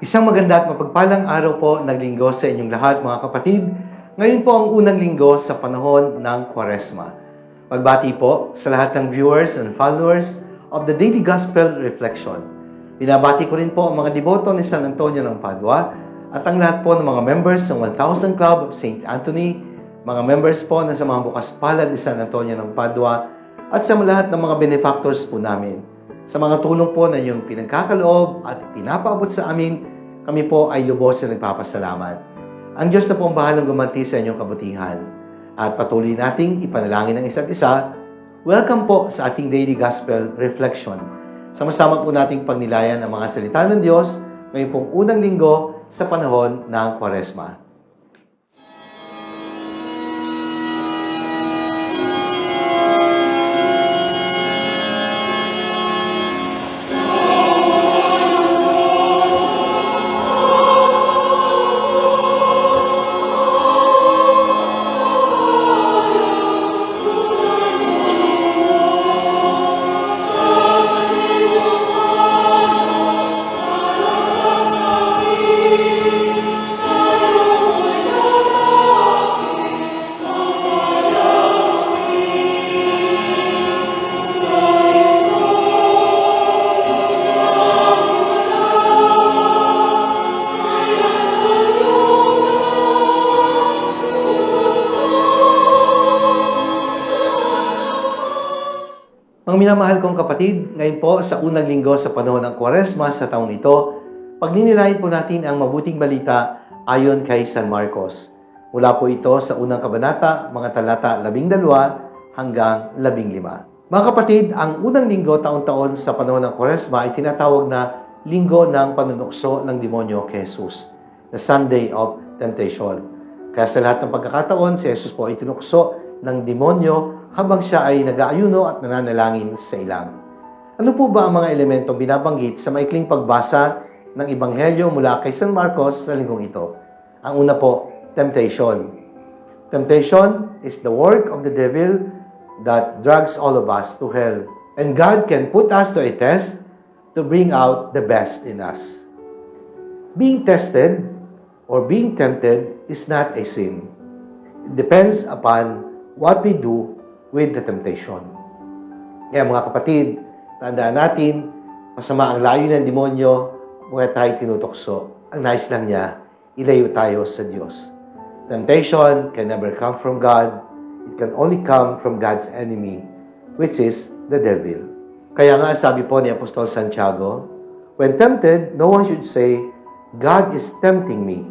Isang maganda at mapagpalang araw po ng linggo sa inyong lahat mga kapatid. Ngayon po ang unang linggo sa panahon ng Kwaresma. Magbati po sa lahat ng viewers and followers of the Daily Gospel Reflection. Binabati ko rin po ang mga deboto ni San Antonio ng Padua at ang lahat po ng mga members ng 1000 Club of St. Anthony, mga members po ng sa mga bukas palad ni San Antonio ng Padua at sa lahat ng mga benefactors po namin. Sa mga tulong po na inyong pinagkakaloob at pinapaabot sa amin, kami po ay lubos na nagpapasalamat. Ang Diyos na po ang bahalang gumanti sa inyong kabutihan. At patuloy nating ipanalangin ng isa't isa. Welcome po sa ating Daily Gospel Reflection. Sama-sama po nating pagnilayan ang mga salita ng Diyos ngayong pong unang linggo sa panahon ng Kwaresma. Minamahal kong kapatid, ngayon po sa unang linggo sa panahon ng Kwaresma sa taong ito, pagninilayan po natin ang mabuting balita ayon kay San Marcos. Mula po ito sa unang kabanata, mga talata 12 hanggang 15. Mga kapatid, ang unang linggo taon-taon sa panahon ng Kwaresma ay tinatawag na Linggo ng Panunukso ng Demonyo kay Jesus, the Sunday of Temptation. Kaya sa lahat ng pagkakataon, si Jesus po ay tinukso ng demonyo habang siya ay nag-aayuno at nananalangin sa ilang. Ano po ba ang mga elementong binabanggit sa maikling pagbasa ng Ebanghelyo mula kay San Marcos sa linggong ito? Ang una po, temptation. Temptation is the work of the devil that drags all of us to hell. And God can put us to a test to bring out the best in us. Being tested or being tempted is not a sin. It depends upon what we do with the temptation. Kaya mga kapatid, tandaan natin, masama ang layo ng demonyo, kaya tayo tinutokso. Ang nais lang niya, ilayo tayo sa Diyos. Temptation can never come from God. It can only come from God's enemy, which is the devil. Kaya nga sabi po ni Apostol Santiago, When tempted, no one should say, God is tempting me.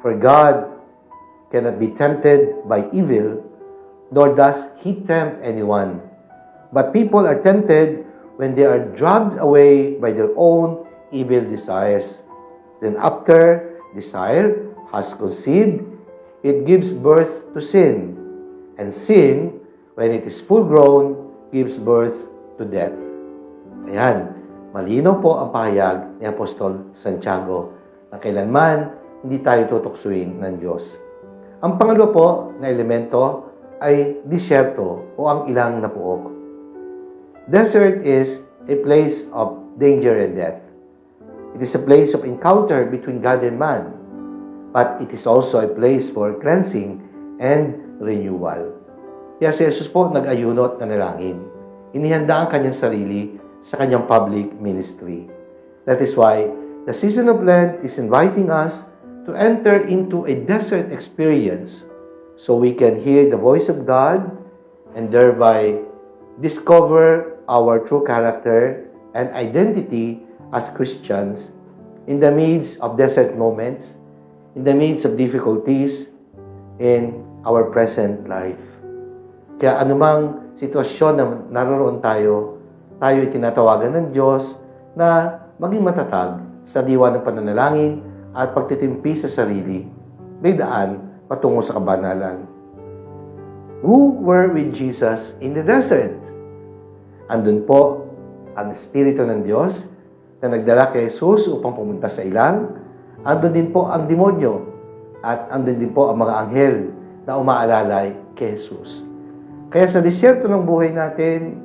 For God cannot be tempted by evil, nor does he tempt anyone. But people are tempted when they are dragged away by their own evil desires. Then after desire has conceived, it gives birth to sin. And sin, when it is full grown, gives birth to death. Ayan, malinaw po ang pahayag ni Apostol Santiago na kailanman hindi tayo tutuksuin ng Diyos. Ang pangalawa po na elemento ay disyerto o ang ilang na puok. Desert is a place of danger and death. It is a place of encounter between God and man, but it is also a place for cleansing and renewal. Kaya si Jesus po nag-ayuno at nanalangin. Inihanda ang kanyang sarili sa kanyang public ministry. That is why the season of Lent is inviting us to enter into a desert experience so we can hear the voice of God and thereby discover our true character and identity as Christians in the midst of desert moments, in the midst of difficulties in our present life. Kaya anumang sitwasyon na naroon tayo, tayo ay tinatawagan ng Diyos na maging matatag sa diwa ng pananalangin at pagtitimpi sa sarili. May daan patungo sa kabanalan. Who were with Jesus in the desert? Andun po ang Espiritu ng Diyos na nagdala kay Jesus upang pumunta sa ilang. Andun din po ang demonyo at andun din po ang mga anghel na umaalalay kay Jesus. Kaya sa disyerto ng buhay natin,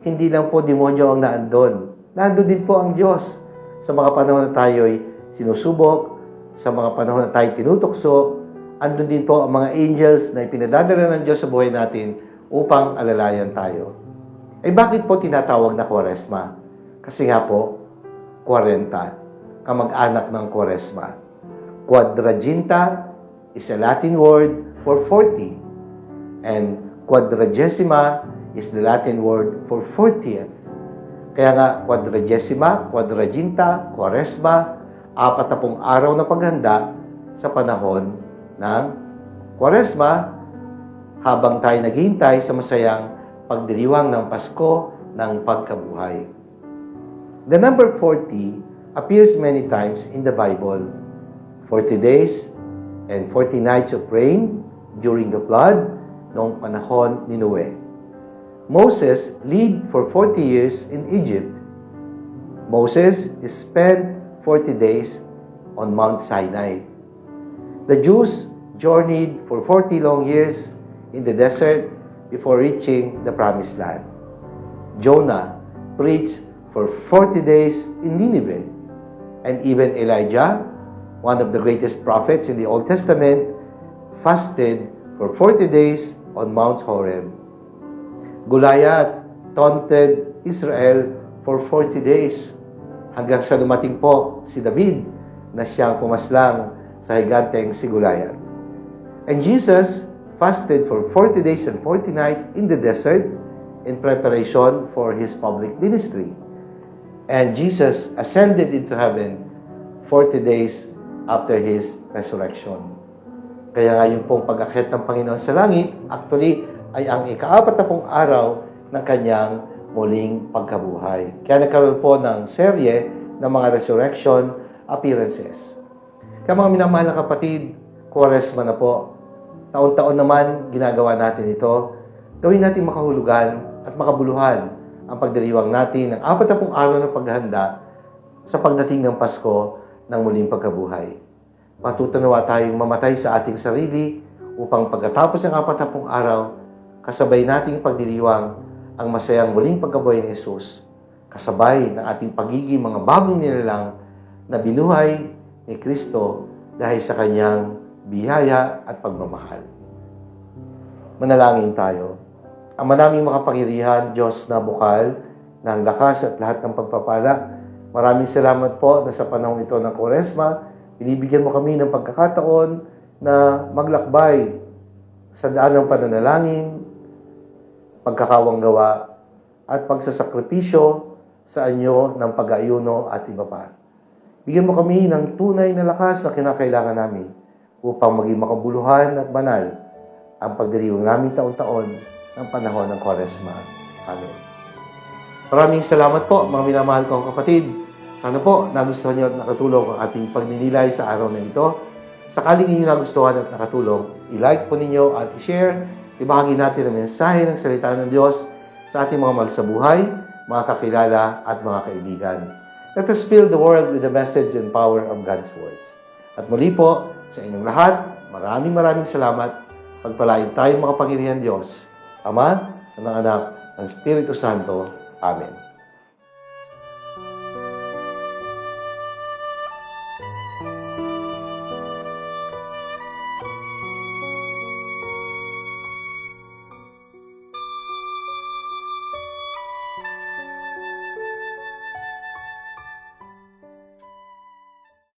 hindi lang po demonyo ang naandun. Nandun din po ang Diyos sa mga panahon na tayo'y sinusubok, sa mga panahon na tayo tinutokso, andun din po ang mga angels na ipinadadala ng Diyos sa buhay natin upang alalayan tayo. Eh bakit po tinatawag na Kwaresma? Kasi nga po, 40, kamag-anak ng Kwaresma. Quadraginta is a Latin word for 40. And quadragesima is the Latin word for 40th. Kaya nga, quadragesima, quadraginta, Kwaresma, apat na pong araw na paghanda sa panahon ng Kwaresma habang tayo naghihintay sa masayang pagdiriwang ng Pasko ng pagkabuhay. The number 40 appears many times in the Bible. 40 days and 40 nights of rain during the flood noong panahon ni Noe. Moses lived for 40 years in Egypt. Moses spent 40 days on Mount Sinai. The Jews journeyed for 40 long years in the desert before reaching the promised land. Jonah preached for 40 days in Nineveh. And even Elijah, one of the greatest prophets in the Old Testament, fasted for 40 days on Mount Horeb. Goliath taunted Israel for 40 days hanggang sa dumating po si David na siyang pumaslang sa higanteng si Goliath. And Jesus fasted for 40 days and 40 nights in the desert in preparation for his public ministry. And Jesus ascended into heaven 40 days after his resurrection. Kaya nga yung pong pag-akyat ng Panginoon sa langit, actually, ay ang ikaapat na pong araw ng kanyang muling pagkabuhay. Kaya nagkaroon po ng serye ng mga resurrection appearances. Kaya mga minamahal na kapatid, Quaresma na po. Taon-taon naman ginagawa natin ito. Gawin natin makahulugan at makabuluhan ang pagdiriwang natin ng apat na pong araw ng paghahanda sa pagdating ng Pasko ng muling pagkabuhay. Matutanawa tayong mamatay sa ating sarili upang pagkatapos ng apat na pong araw, kasabay nating pagdiriwang ang masayang muling pagkabuhay ni Jesus, kasabay ng ating pagiging mga bagong nilalang na binuhay ni Kristo dahil sa kanyang biyaya at pagmamahal. Manalangin tayo. Ang manaming makapangyarihan, Diyos na bukal, ng lakas at lahat ng pagpapala, maraming salamat po na sa panahon ito ng Koresma, binibigyan mo kami ng pagkakataon na maglakbay sa daan ng pananalangin, pagkakawang gawa, at pagsasakripisyo sa anyo ng pag-ayuno at iba pa. Bigyan mo kami ng tunay na lakas na kinakailangan namin upang maging makabuluhan at banal ang pagdiriwang namin taon-taon ng panahon ng Kwaresma. Amen. Maraming salamat po, mga minamahal kong kapatid. Sana po nagustuhan niyo at nakatulong ang ating pagninilay sa araw na ito. Sakaling inyo nagustuhan at nakatulong, i-like po ninyo at i-share. Ibahagi natin ang mensahe ng salita ng Diyos sa ating mga mahal sa buhay, mga kakilala at mga kaibigan. Let us fill the world with the message and power of God's words. At muli po, sa inyong lahat, maraming maraming salamat. Pagpalain tayong mga Panginoon Diyos, Ama, ng Anak, ng Espiritu Santo. Amen.